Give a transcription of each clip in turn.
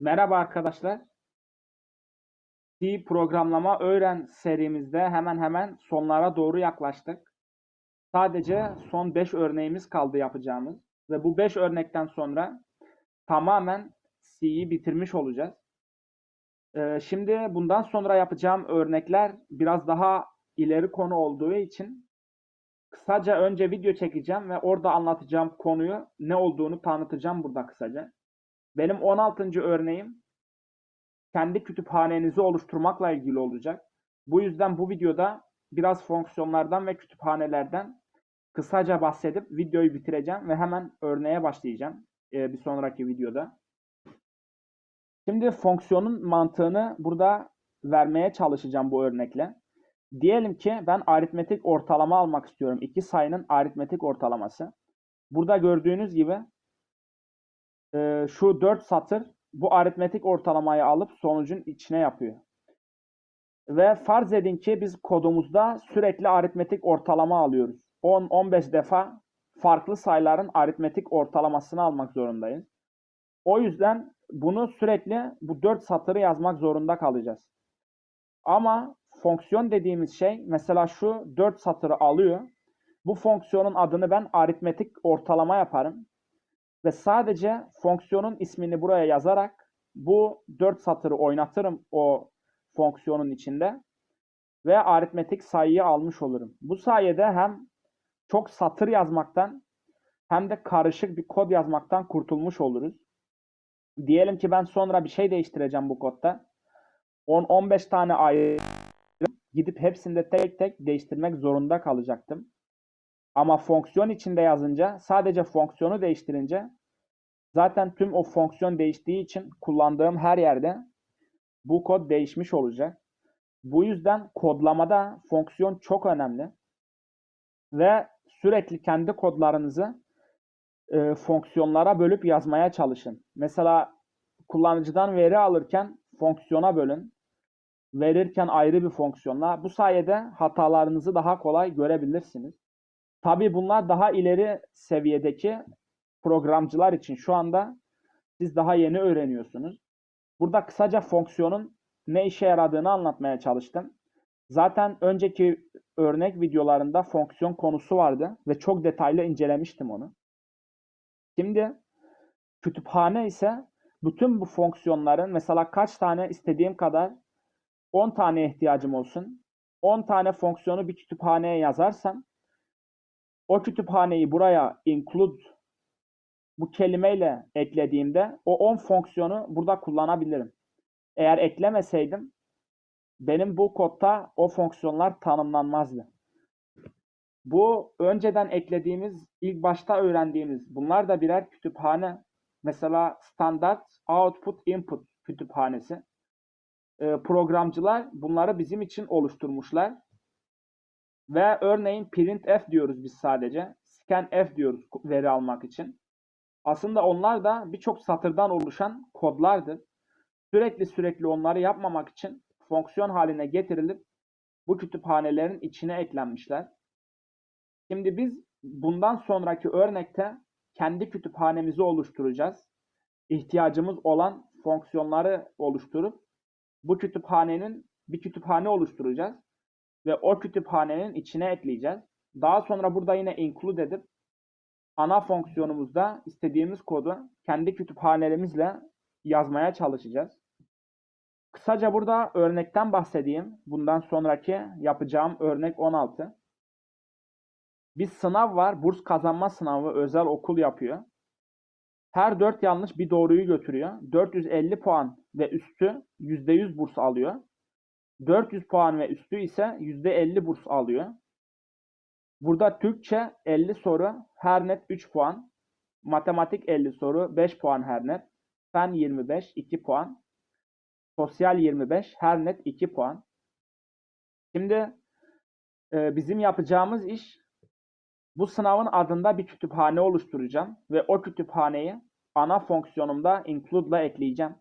Merhaba arkadaşlar. C programlama öğren serimizde hemen hemen sonlara doğru yaklaştık. Sadece son 5 örneğimiz kaldı yapacağımız ve bu 5 örnekten sonra tamamen C'yi bitirmiş olacağız. Ee, şimdi bundan sonra yapacağım örnekler biraz daha ileri konu olduğu için kısaca önce video çekeceğim ve orada anlatacağım konuyu ne olduğunu tanıtacağım burada kısaca. Benim 16. örneğim kendi kütüphanenizi oluşturmakla ilgili olacak. Bu yüzden bu videoda biraz fonksiyonlardan ve kütüphanelerden kısaca bahsedip videoyu bitireceğim ve hemen örneğe başlayacağım e, bir sonraki videoda. Şimdi fonksiyonun mantığını burada vermeye çalışacağım bu örnekle. Diyelim ki ben aritmetik ortalama almak istiyorum. İki sayının aritmetik ortalaması. Burada gördüğünüz gibi e, şu 4 satır bu aritmetik ortalamayı alıp sonucun içine yapıyor. Ve farz edin ki biz kodumuzda sürekli aritmetik ortalama alıyoruz. 10-15 defa farklı sayıların aritmetik ortalamasını almak zorundayız. O yüzden bunu sürekli bu 4 satırı yazmak zorunda kalacağız. Ama fonksiyon dediğimiz şey mesela şu 4 satırı alıyor. Bu fonksiyonun adını ben aritmetik ortalama yaparım. Ve sadece fonksiyonun ismini buraya yazarak bu 4 satırı oynatırım o fonksiyonun içinde. Ve aritmetik sayıyı almış olurum. Bu sayede hem çok satır yazmaktan hem de karışık bir kod yazmaktan kurtulmuş oluruz. Diyelim ki ben sonra bir şey değiştireceğim bu kodda. 10-15 tane ayrı gidip hepsinde tek tek değiştirmek zorunda kalacaktım. Ama fonksiyon içinde yazınca sadece fonksiyonu değiştirince zaten tüm o fonksiyon değiştiği için kullandığım her yerde bu kod değişmiş olacak. Bu yüzden kodlamada fonksiyon çok önemli. Ve sürekli kendi kodlarınızı e, fonksiyonlara bölüp yazmaya çalışın. Mesela kullanıcıdan veri alırken fonksiyona bölün. Verirken ayrı bir fonksiyonla. Bu sayede hatalarınızı daha kolay görebilirsiniz. Tabii bunlar daha ileri seviyedeki programcılar için şu anda siz daha yeni öğreniyorsunuz. Burada kısaca fonksiyonun ne işe yaradığını anlatmaya çalıştım. Zaten önceki örnek videolarında fonksiyon konusu vardı ve çok detaylı incelemiştim onu. Şimdi kütüphane ise bütün bu fonksiyonların mesela kaç tane istediğim kadar 10 tane ihtiyacım olsun. 10 tane fonksiyonu bir kütüphaneye yazarsam o kütüphaneyi buraya include bu kelimeyle eklediğimde o 10 fonksiyonu burada kullanabilirim. Eğer eklemeseydim benim bu kodda o fonksiyonlar tanımlanmazdı. Bu önceden eklediğimiz, ilk başta öğrendiğimiz bunlar da birer kütüphane. Mesela standart output input kütüphanesi. Ee, programcılar bunları bizim için oluşturmuşlar. Ve örneğin printf diyoruz biz sadece. Scanf diyoruz veri almak için. Aslında onlar da birçok satırdan oluşan kodlardır. Sürekli sürekli onları yapmamak için fonksiyon haline getirilip bu kütüphanelerin içine eklenmişler. Şimdi biz bundan sonraki örnekte kendi kütüphanemizi oluşturacağız. İhtiyacımız olan fonksiyonları oluşturup bu kütüphanenin bir kütüphane oluşturacağız ve o kütüphanenin içine ekleyeceğiz. Daha sonra burada yine include edip ana fonksiyonumuzda istediğimiz kodu kendi kütüphanelerimizle yazmaya çalışacağız. Kısaca burada örnekten bahsedeyim. Bundan sonraki yapacağım örnek 16. Bir sınav var. Burs kazanma sınavı özel okul yapıyor. Her 4 yanlış bir doğruyu götürüyor. 450 puan ve üstü %100 burs alıyor. 400 puan ve üstü ise %50 burs alıyor. Burada Türkçe 50 soru her net 3 puan. Matematik 50 soru 5 puan her net. Fen 25 2 puan. Sosyal 25 her net 2 puan. Şimdi e, bizim yapacağımız iş bu sınavın adında bir kütüphane oluşturacağım ve o kütüphaneyi ana fonksiyonumda include ile ekleyeceğim.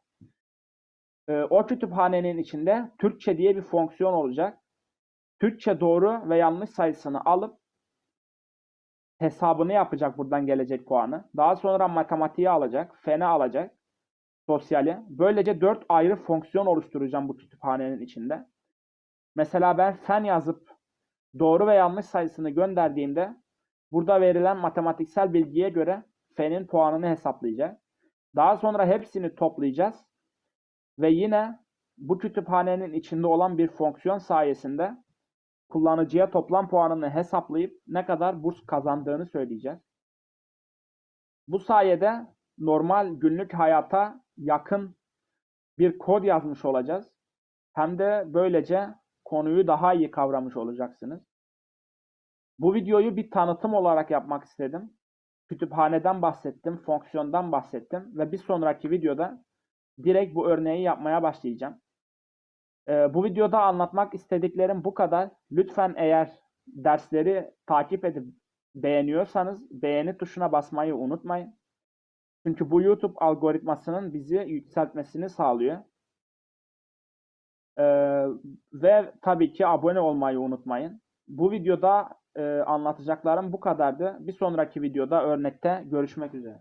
E, o kütüphanenin içinde Türkçe diye bir fonksiyon olacak. Türkçe doğru ve yanlış sayısını alıp hesabını yapacak buradan gelecek puanı. Daha sonra matematiği alacak, fene alacak. sosyali. Böylece dört ayrı fonksiyon oluşturacağım bu kütüphanenin içinde. Mesela ben fen yazıp doğru ve yanlış sayısını gönderdiğimde burada verilen matematiksel bilgiye göre fenin puanını hesaplayacak. Daha sonra hepsini toplayacağız ve yine bu kütüphanenin içinde olan bir fonksiyon sayesinde kullanıcıya toplam puanını hesaplayıp ne kadar burs kazandığını söyleyeceğiz. Bu sayede normal günlük hayata yakın bir kod yazmış olacağız. Hem de böylece konuyu daha iyi kavramış olacaksınız. Bu videoyu bir tanıtım olarak yapmak istedim. Kütüphaneden bahsettim, fonksiyondan bahsettim ve bir sonraki videoda direkt bu örneği yapmaya başlayacağım. Ee, bu videoda anlatmak istediklerim bu kadar. Lütfen eğer dersleri takip edip beğeniyorsanız beğeni tuşuna basmayı unutmayın. Çünkü bu YouTube algoritmasının bizi yükseltmesini sağlıyor. Ee, ve tabii ki abone olmayı unutmayın. Bu videoda e, anlatacaklarım bu kadardı. Bir sonraki videoda örnekte görüşmek üzere.